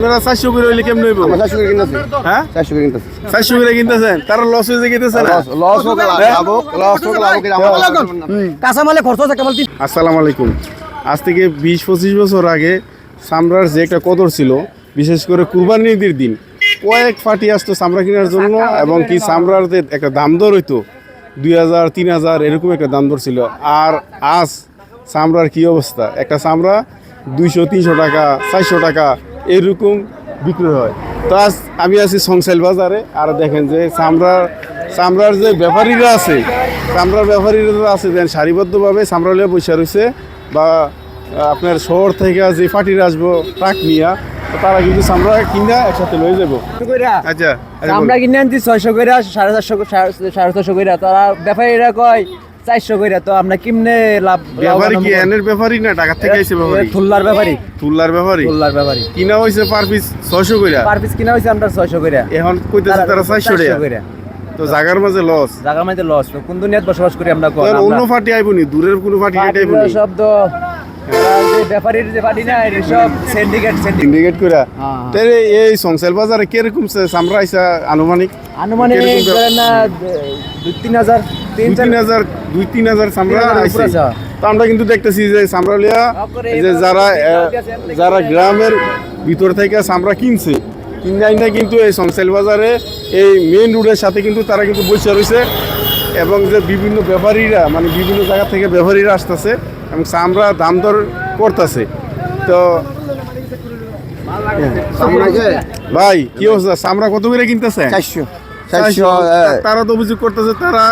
আপনারা চারশো করে হইলে কেমন হইব? চারশো করে কিনতেছি। হ্যাঁ? চারশো করে কিনতেছি। চারশো করে কিনতেছেন? তারা লস হয়ে গেতেছে না? লস হোক লাভ হোক লস হোক লাভ হোক কাঁচামালে খরচ আছে কেবল আসসালামু আলাইকুম। আজ থেকে বিশ পঁচিশ বছর আগে সামরার যে একটা কদর ছিল বিশেষ করে কুরবানি ঈদের দিন কয়েক ফাটি আসতো চামড়া কেনার জন্য এবং কি যে একটা দাম দর হইতো দুই হাজার তিন হাজার এরকম একটা দাম দর ছিল। আর আজ সামরার কি অবস্থা? একটা চামড়া দুইশো তিনশো টাকা চারশো টাকা এরকম বিক্রি হয়। তো আজ আমি আছি সংসাইল বাজারে আর দেখেন যে চামড়ার চামড়ার যে ব্যাপারীরা আছে চামড়ার ব্যাপারীরা আছে দেন সারিবদ্ধভাবে চামড়া লিয়ে বসে রয়েছে বা আপনার শহর থেকে যে পার্টিরা আসব ট্রাক নিয়া তারা কিন্তু চামড়া কিনা একসাথে লয়ে যাব। আচ্ছা আচ্ছা আমরা কিনে আনছি ছয়শো করে সাড়ে চারশো সাড়ে- সাড়ে ছশো করে তারা ব্যাপারীরা কয় চারশো করে তো আমরা কিমনে লাভ ব্যাপারি কি এনের ব্যাপারি না? টাকা থেকে আইছে ব্যাপারি? থুল্লার ব্যাপারি। তুলার ব্যাপারি? থুল্লার ব্যাপারি। কিনা হইছে পার পিস ছয়শো কইরা? পার পিস কিনা হইছে আমরা 600 কইরা। এখন কইতেছে তারা চারশো টাকা করে তো জাগার মাঝে লস জাগার মাঝে লস কোন দুনিয়াত বসবাস করি আমরা কোন? অন্য পার্টি আইবনি দূরের কোনো এটা আইবনি শব্দ। ব্যাপারীর যে না সব সিন্ডিকেট সিন্ডিকেট হ্যাঁ। তাহলে এই সংসেল বাজারে কীরকম চামড়া আইসা আনুমানিক? আনুমানিক না দুই তিন হাজার তিন তিন হাজার দুই তিন হাজার আইছে উপরে আছে। তো আমরা কিন্তু দেখতেছি যে সামরালিয়া যে যারা যারা গ্রামের ভিতর থেকে সামরা কিনছে কিনে কিন্তু এই সংসেল বাজারে এই মেইন রোডের সাথে কিন্তু তারা কিন্তু বসে রয়েছে এবং যে বিভিন্ন ব্যাপারীরা মানে বিভিন্ন জায়গা থেকে ব্যাপারীরা আসতেছে এবং চামড়া দাম দর করতেছে। তো ভাই কি অবস্থা? সামরা কত করে কিনতেছে? চারশো। তারা তো অভিযোগ করতেছে তারা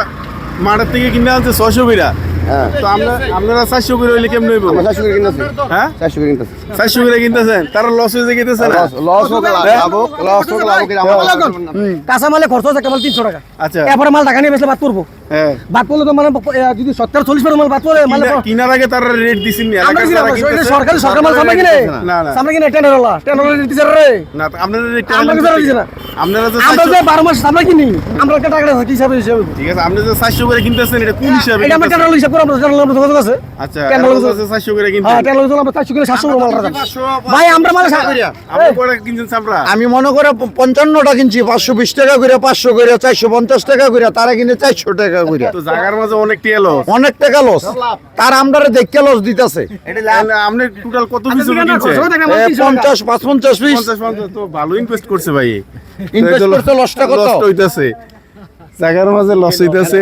মাঠের থেকে কিনে আনছে ছশো বিরা হ্যাঁ। তো আমরা আপনারা চারশো করে হইলে কেমন হইব? আমরা চারশো করে কিনতেছি। হ্যাঁ? চারশো করে কিনতেছি। চারশো করে কিনতেছেন? তারা লস হয়ে গেতেছে লস লস হোক লাভ হোক লস হোক লাভ হোক এটা আমার খরচ আছে কেবল তিনশো টাকা। আচ্ছা। এরপরে মাল টাকা নিয়ে বেসলে বাদ করব হ্যাঁ। বাদ করলে তো মানে যদি সত্তর চল্লিশ মাল বাদ করে মানে কিনার আগে তারা রেট দিছেন সরকারি সরকার মাল সামনে কিনে সামনে কিনে টেন্ডার হলা টেন্ডার হলে দিতে রে। না আপনারা রেট আমরা কি দিছে না? আপনারা যে আমরা যে বারো মাস আমরা কিনি আমরা একটা টাকা কি হিসাবে হিসাবে ঠিক আছে আপনি যে চারশো করে কিনতেছেন এটা কোন হিসাবে এটা আমরা কিনতেছেন? টেন্ডার হিসাব করে আমরা টেন্ডার আমরা যোগাযোগ আছে? আচ্ছা হ্যাঁ কিনতেন টেন্ডার আমরা চারশো কিলো সাতশো মাল রাখা ভাই আমরা মাল আপনি কয়টা কিনছেন চামড়া। আমি মনে করে পঞ্চান্নটা কিনছি পাঁচশো বিশ টাকা করে পাঁচশো করে চারশো পঞ্চাশ টাকা করে তারা কিনে চারশো টাকা করে। তো জায়গার মাঝে অনেক টেল অনেক টাকা লস তার আমদারে দেখে লস দিতেছে। আপনি টোটাল কত পিস কিনছেন? পঞ্চাশ পাঁচ পঞ্চাশ পিস। তো ভালো ইনভেস্ট করছে ভাই। করছে, লসটা কত? লস হইতাছে। জায়গার মাঝে লস হইতাছে।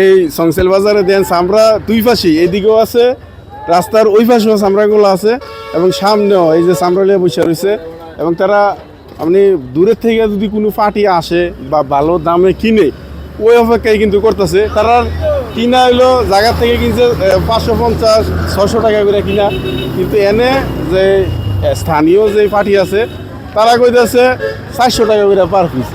এই সংসেল বাজারে দেন চামড়া দুই পাশে, এদিকেও আছে, রাস্তার ওই পাশেও চামড়াগুলো আছে এবং সামনেও এই যে চামড়া লিয়ে বসে রয়েছে। এবং তারা আপনি দূরের থেকে যদি কোনো পার্টি আসে বা ভালো দামে কিনে, ওই অপেক্ষায় কিন্তু করতেছে। তারা কিনা হইল জায়গা থেকে কিনছে পাঁচশো পঞ্চাশ ছশো টাকা করে কিনা। কিন্তু এনে যে স্থানীয় যে পার্টি আছে, তারা কইতেছে চারশো টাকা করে পার পিস।